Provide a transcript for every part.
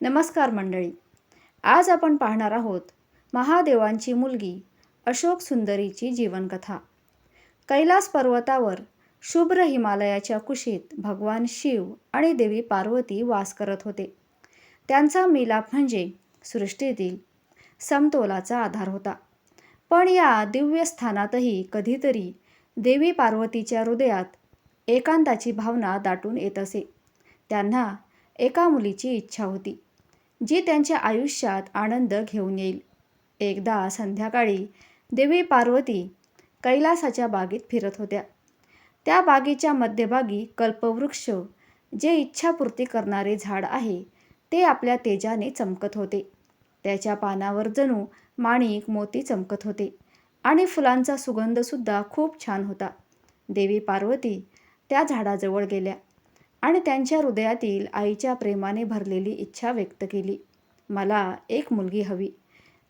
नमस्कार मंडळी. आज आपण पाहणार आहोत महादेवांची मुलगी अशोक सुंदरीची जीवनकथा. कैलास पर्वतावर शुभ्र हिमालयाच्या कुशीत भगवान शिव आणि देवी पार्वती वास करत होते. त्यांचा मिलाप म्हणजे सृष्टीतील समतोलाचा आधार होता. पण या दिव्य स्थानातही कधीतरी देवी पार्वतीच्या हृदयात एकांताची भावना दाटून येत असे. त्यांना एका मुलीची इच्छा होती. जी त्यांच्या आयुष्यात आनंद घेऊन येईल. एकदा संध्याकाळी देवी पार्वती कैलासाच्या बागेत फिरत होत्या. त्या बागेच्या मध्यभागी कल्पवृक्ष जे इच्छापूर्ती करणारे झाड आहे ते आपल्या तेजाने चमकत होते. त्याच्या पानावर जणू माणिक मोती चमकत होते आणि फुलांचा सुगंधसुद्धा खूप छान होता. देवी पार्वती त्या झाडाजवळ गेल्या. आणि त्यांच्या हृदयातील आईच्या प्रेमाने भरलेली इच्छा व्यक्त केली. मला एक मुलगी हवी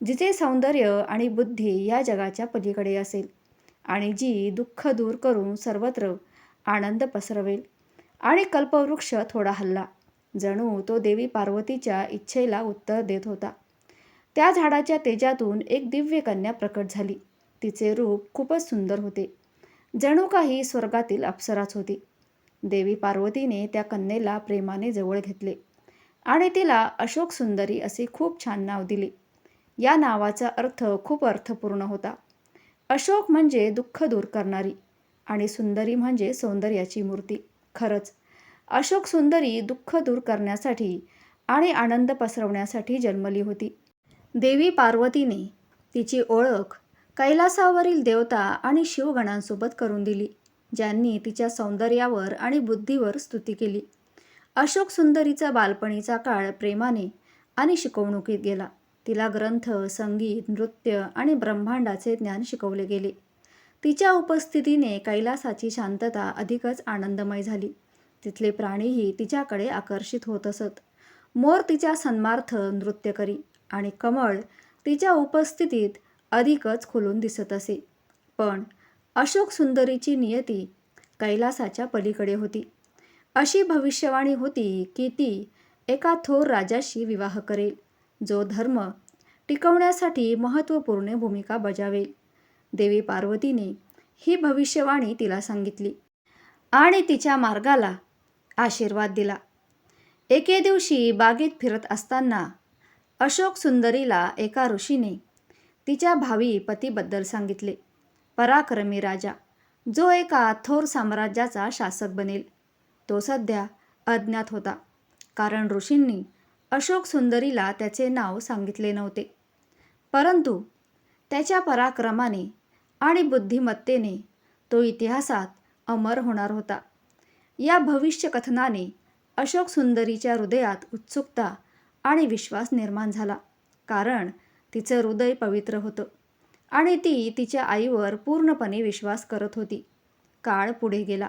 जिचे सौंदर्य आणि बुद्धी या जगाच्या पलीकडे असेल आणि जी दुःख दूर करून सर्वत्र आनंद पसरवेल आणि कल्पवृक्ष थोडा हल्ला. जणू तो देवी पार्वतीच्या इच्छेला उत्तर देत होता. त्या झाडाच्या तेजातून एक दिव्य कन्या प्रकट झाली. तिचे रूप खूपच सुंदर होते. जणू काही स्वर्गातील अप्सराच होती. देवी पार्वतीने त्या कन्येला प्रेमाने जवळ घेतले आणि तिला अशोक सुंदरी असे खूप छान नाव दिले. या नावाचा अर्थ खूप अर्थपूर्ण होता. अशोक म्हणजे दुःख दूर करणारी आणि सुंदरी म्हणजे सौंदर्याची मूर्ती. खरंच अशोक सुंदरी दुःख दूर करण्यासाठी आणि आनंद पसरवण्यासाठी जन्मली होती. देवी पार्वतीने तिची ओळख कैलासावरील देवता आणि शिवगणांसोबत करून दिली. ज्यांनी तिच्या सौंदर्यावर आणि बुद्धीवर स्तुती केली. अशोक सुंदरीचा बालपणीचा काळ प्रेमाने आणि शिकवणुकीत गेला. तिला ग्रंथ संगीत नृत्य आणि ब्रह्मांडाचे ज्ञान शिकवले गेले. तिच्या उपस्थितीने कैलासाची शांतता अधिकच आनंदमय झाली. तिथले प्राणीही तिच्याकडे आकर्षित होत असत. मोर तिच्या सन्मार्थ नृत्य करी आणि कमळ तिच्या उपस्थितीत अधिकच खुलून दिसत असे. पण अशोक सुंदरीची नियती कैलासाच्या पलीकडे होती. अशी भविष्यवाणी होती की ती एका थोर राजाशी विवाह करेल जो धर्म टिकवण्यासाठी महत्त्वपूर्ण भूमिका बजावेल. देवी पार्वतीने ही भविष्यवाणी तिला सांगितली आणि तिच्या मार्गाला आशीर्वाद दिला. एके दिवशी बागेत फिरत असताना अशोक सुंदरीला एका ऋषीने तिच्या भावी पतीबद्दल सांगितले. पराक्रमी राजा. जो एका थोर साम्राज्याचा शासक बनेल. तो सध्या अज्ञात होता. कारण ऋषींनी अशोक सुंदरीला त्याचे नाव सांगितले नव्हते. परंतु त्याच्या पराक्रमाने आणि बुद्धिमत्तेने तो इतिहासात अमर होणार होता. या भविष्यकथनाने अशोक सुंदरीच्या हृदयात उत्सुकता आणि विश्वास निर्माण झाला. कारण तिचं हृदय पवित्र होतं. आणि ती तिच्या आईवर पूर्णपणे विश्वास करत होती. काळ पुढे गेला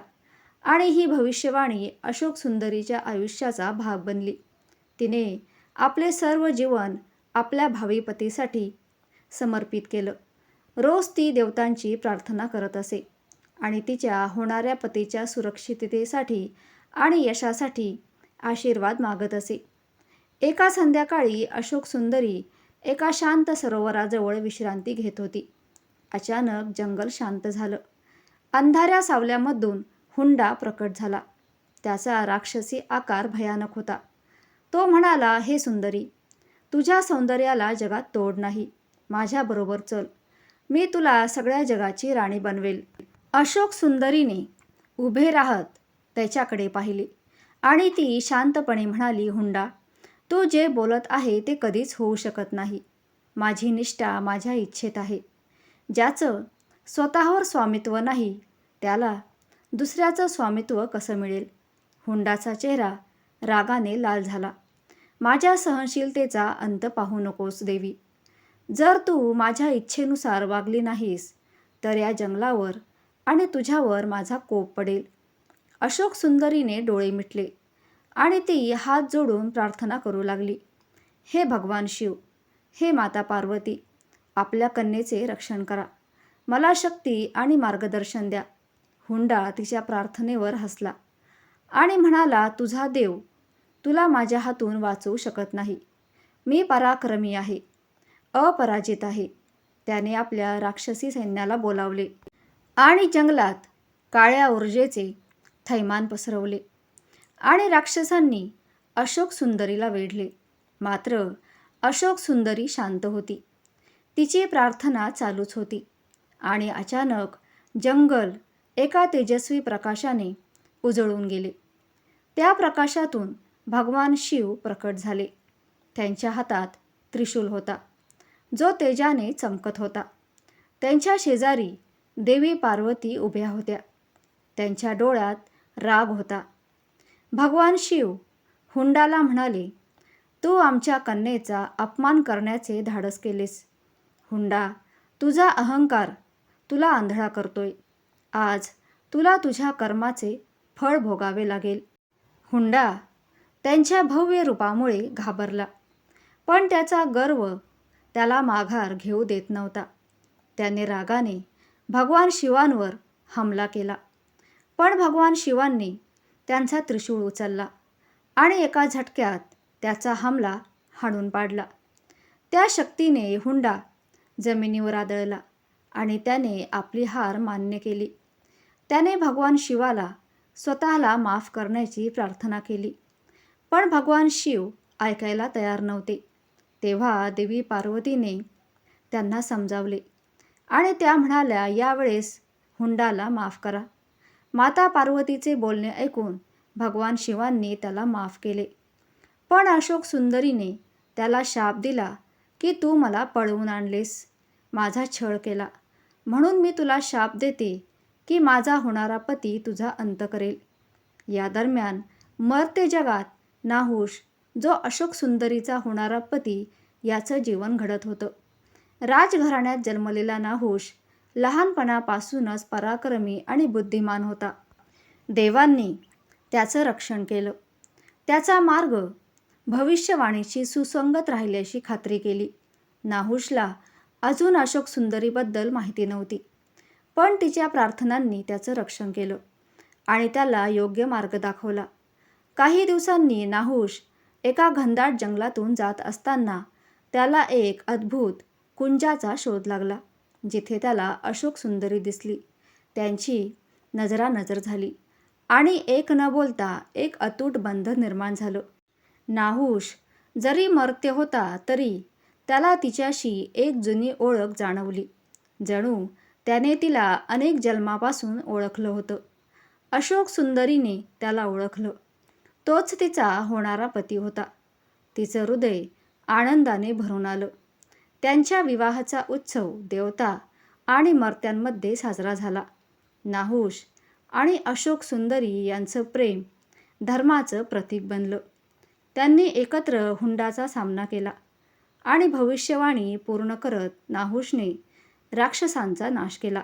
आणि ही भविष्यवाणी अशोक सुंदरीच्या आयुष्याचा भाग बनली. तिने आपले सर्व जीवन आपल्या भावी पतीसाठी समर्पित केलं. रोज ती देवतांची प्रार्थना करत असे आणि तिच्या होणाऱ्या पतीच्या सुरक्षिततेसाठी आणि यशासाठी आशीर्वाद मागत असे. एका संध्याकाळी अशोक सुंदरी एका शांत सरोवराजवळ विश्रांती घेत होती. अचानक जंगल शांत झालं. अंधाऱ्या सावल्यामधून हुंडा प्रकट झाला. त्याचा राक्षसी आकार भयानक होता. तो म्हणाला हे सुंदरी तुझ्या सौंदर्याला जगात तोड नाही. माझ्याबरोबर चल. मी तुला सगळ्या जगाची राणी बनवेल. अशोक सुंदरीने उभे राहत त्याच्याकडे पाहिले आणि ती शांतपणे म्हणाली हुंडा तू जे बोलत आहे ते कधीच होऊ शकत नाही. माझी निष्ठा माझ्या इच्छेत आहे. ज्याचं स्वतःवर स्वामित्व नाही त्याला दुसऱ्याचं स्वामित्व कसं मिळेल? हुंडाचा चेहरा रागाने लाल झाला. माझ्या सहनशीलतेचा अंत पाहू नकोस देवी. जर तू माझ्या इच्छेनुसार वागली नाहीस तर या जंगलावर आणि तुझ्यावर माझा कोप पडेल. अशोक सुंदरीने डोळे मिटले. आणि ती हात जोडून प्रार्थना करू लागली. हे भगवान शिव हे माता पार्वती आपल्या कन्येचे रक्षण करा. मला शक्ती आणि मार्गदर्शन द्या. हुंडा तिच्या प्रार्थनेवर हसला आणि म्हणाला तुझा देव तुला माझ्या हातून वाचवू शकत नाही. मी पराक्रमी आहे अपराजित आहे. त्याने आपल्या राक्षसी सैन्याला बोलावले आणि जंगलात काळ्या ऊर्जेचे थैमान पसरवले. आणि राक्षसांनी अशोक सुंदरीला वेढले. मात्र अशोक सुंदरी शांत होती. तिची प्रार्थना चालूच होती आणि अचानक जंगल एका तेजस्वी प्रकाशाने उजळून गेले. त्या प्रकाशातून भगवान शिव प्रकट झाले. त्यांच्या हातात त्रिशूल होता. जो तेजाने चमकत होता. त्यांच्या शेजारी देवी पार्वती उभ्या होत्या. त्यांच्या डोळ्यात राग होता. भगवान शिव हुंडाला म्हणाले तू आमच्या कन्येचा अपमान करण्याचे धाडस केलेस. हुंडा तुझा अहंकार तुला आंधळा करतोय. आज तुला तुझ्या कर्माचे फळ भोगावे लागेल. हुंडा त्यांच्या भव्य रूपामुळे घाबरला पण त्याचा गर्व त्याला माघार घेऊ देत नव्हता. त्याने रागाने भगवान शिवांवर हमला केला पण भगवान शिवांनी त्यांचा त्रिशूळ उचलला आणि एका झटक्यात त्याचा हमला हाणून पाडला. त्या शक्तीने हुंडा जमिनीवर आदळला आणि त्याने आपली हार मान्य केली. त्याने भगवान शिवाला स्वतःला माफ करण्याची प्रार्थना केली. पण भगवान शिव ऐकायला तयार नव्हते. तेव्हा देवी पार्वतीने त्यांना समजावले आणि त्या म्हणाल्या यावेळेस हुंडाला माफ करा. माता पार्वतीचे बोलणे ऐकून भगवान शिवांनी त्याला माफ केले. पण अशोक सुंदरीने त्याला शाप दिला की तू मला पळवून आणलेस. माझा छळ केला. म्हणून मी तुला शाप देते की माझा होणारा पती तुझा अंत करेल. या दरम्यान मरते जगात नाहुष जो अशोक सुंदरीचा होणारा पती याचं जीवन घडत होतं. राजघराण्यात जन्मलेला नाहुष लहानपणापासूनच पराक्रमी आणि बुद्धिमान होता. देवांनी त्याचं रक्षण केलं. त्याचा मार्ग भविष्यवाणीशी सुसंगत राहिल्याची खात्री केली. नाहुशला अजून अशोक सुंदरीबद्दल माहिती नव्हती पण तिच्या प्रार्थनांनी त्याचं रक्षण केलं आणि त्याला योग्य मार्ग दाखवला. काही दिवसांनी नाहुश एका घनदाट जंगलातून जात असताना त्याला एक अद्भुत कुंजाचा शोध लागला. जिथे त्याला अशोक सुंदरी दिसली. त्यांची नजरानजर झाली. आणि एक न बोलता एक अतूट बंध निर्माण झालं. नाहुष जरी मर्त्य होता तरी त्याला तिच्याशी एक जुनी ओळख जाणवली. जणू त्याने तिला अनेक जन्मापासून ओळखलं होतं. अशोक सुंदरीने त्याला ओळखलं. तोच तिचा होणारा पती होता. तिचं हृदय आनंदाने भरून आलं. त्यांच्या विवाहाचा उत्सव देवता आणि मर्त्यांमध्ये साजरा झाला. नाहुष आणि अशोक सुंदरी यांचं प्रेम धर्माचं प्रतीक बनलं. त्यांनी एकत्र हुंडाचा सामना केला आणि भविष्यवाणी पूर्ण करत नाहुषने राक्षसांचा नाश केला.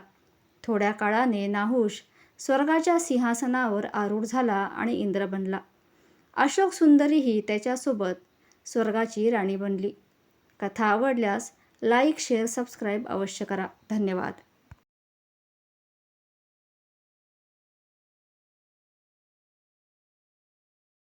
थोड्या काळाने नाहुष स्वर्गाच्या सिंहासनावर आरूढ झाला आणि इंद्र बनला. अशोक सुंदरीही त्याच्यासोबत स्वर्गाची राणी बनली. कथा आवडल्यास लाईक शेअर सबस्क्राईब अवश्य करा. धन्यवाद.